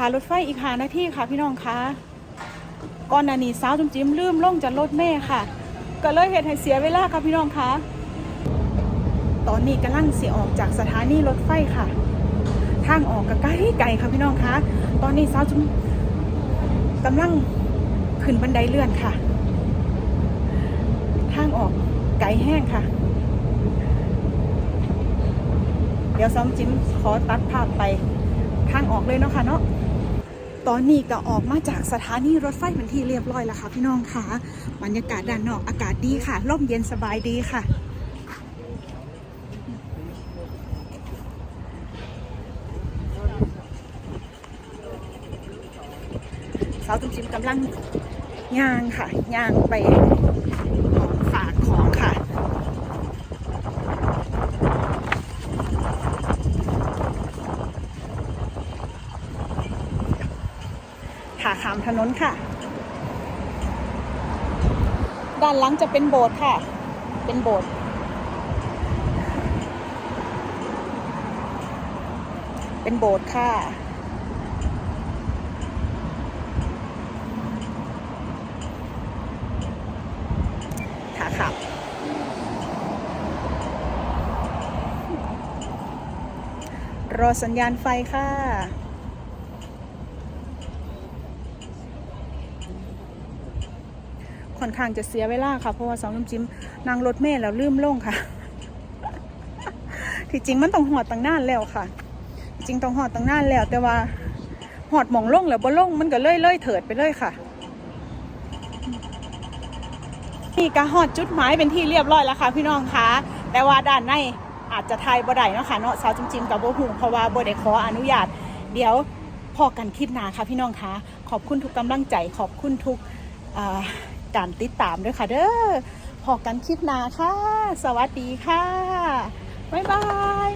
ถารถไฟอีกหานาทีค่ะพี่น้องคะก่อนหน้านี้สาวจุ๋มจิ้มลืมลงจากรถเมย์ค่ะ ก็เลยเหตุให้เสียเวลาค่ะพี่น้องคะตอนนี้กำลังเสียออกจากสถานีรถไฟค่ะ ทางออกก็ไกลไกลค่ะพี่น้องคะตอนนี้สาวจุ๋มกำลังขึ้นบันไดเลื่อนค่ะ ทางออกไกลแห้งค่ะ เดี๋ยวซ้อมจิ้มขอตัดภาพไปทางออกเลยเนาะค่ะเนาะ ตอนนี้ก็ออกมาจากสถานีรถไฟเป็นที่เรียบร้อยแล้วค่ะพี่น้องค่ะบรรยากาศด้านนอกอากาศดีค่ะร่มเย็นสบายดีค่ะ สาวตุ้มจิมกำลังย่างค่ะย่างไปฝากของค่ะ ขาขามถนนค่ะ ด้านหลังจะเป็นโบสถ์ค่ะ เป็นโบสถ์เป็นโบสถ์ค่ะ ขาขับ รอสัญญาณไฟค่ะ ค่อนข้างจะเสียเวลาค่ะเพราะว่าสองน้ำจิ้มนั่งรถเมล์แล้วลืมลงค่ะ ที่จริงมันต้องหอดตั้งนานแล้วค่ะ จริงต้องหอดตั้งนานแล้ว แต่ว่าหอดหมองลงแล้วบ่ลงมันก็เลื่อยเลื่อยเถิดไปเลยค่ะนี่ก็หอดจุดหมายเป็นที่เรียบร้อยแล้วค่ะพี่น้องคะแต่ว่าด้านในอาจจะทายบ่ได้เนาะค่ะเนาะสาวจริงๆกับโบหูเพราะว่าโบได้ขออนุญาต เดี๋ยวพอกันคลิปหน้าค่ะพี่น้องคะขอบคุณทุกกำลังใจขอบคุณทุกอ่า การติดตามด้วยค่ะเด้อพอกันคลิปหน้าค่ะ สวัสดีค่ะ บ๊ายบาย